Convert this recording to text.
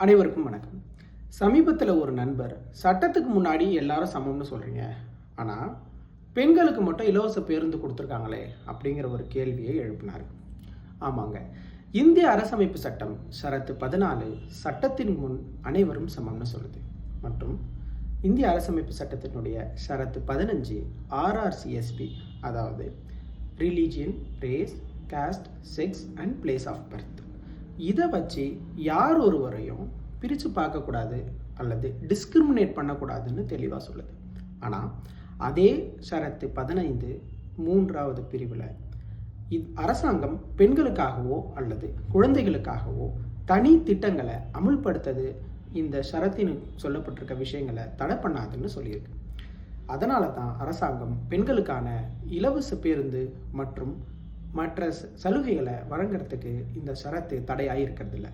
அனைவருக்கும் வணக்கம். சமீபத்தில் ஒரு நண்பர் சட்டத்துக்கு முன்னாடி எல்லாரும் சமம்னு சொல்கிறீங்க ஆனால் பெண்களுக்கு மட்டும் இலவச பேருந்து கொடுத்துருக்காங்களே அப்படிங்கிற ஒரு கேள்வியை எழுப்பினார். ஆமாங்க. இந்திய அரசமைப்பு சட்டம் ஷரத்து பதினாலு சட்டத்தின் முன் அனைவரும் சமம்னு சொல்லுது. மற்றும் இந்திய அரசமைப்பு சட்டத்தினுடைய ஷரத்து பதினஞ்சு ஆர்ஆர்சிஎஸ்பி அதாவது religion race caste sex and place of birth இதை வச்சு யார் ஒருவரையும் பிரித்து பார்க்கக்கூடாது அல்லது டிஸ்கிரிமினேட் பண்ணக்கூடாதுன்னு தெளிவாக சொல்லுது. ஆனால் அதே ஷரத்து பதினைந்து மூன்றாவது பிரிவில் இது அரசாங்கம் பெண்களுக்காகவோ அல்லது குழந்தைகளுக்காகவோ தனி திட்டங்களை அமுல்படுத்தது இந்த ஷரத்தின் சொல்லப்பட்டிருக்க விஷயங்களை தடை பண்ணாதுன்னு சொல்லியிருக்கு. அதனால தான் அரசாங்கம் பெண்களுக்கான இலவச பேருந்து மற்றும் மற்ற சலுகைகளை வழங்குறதுக்கு இந்த ஷரத்து தடையாக இருக்கிறதில்ல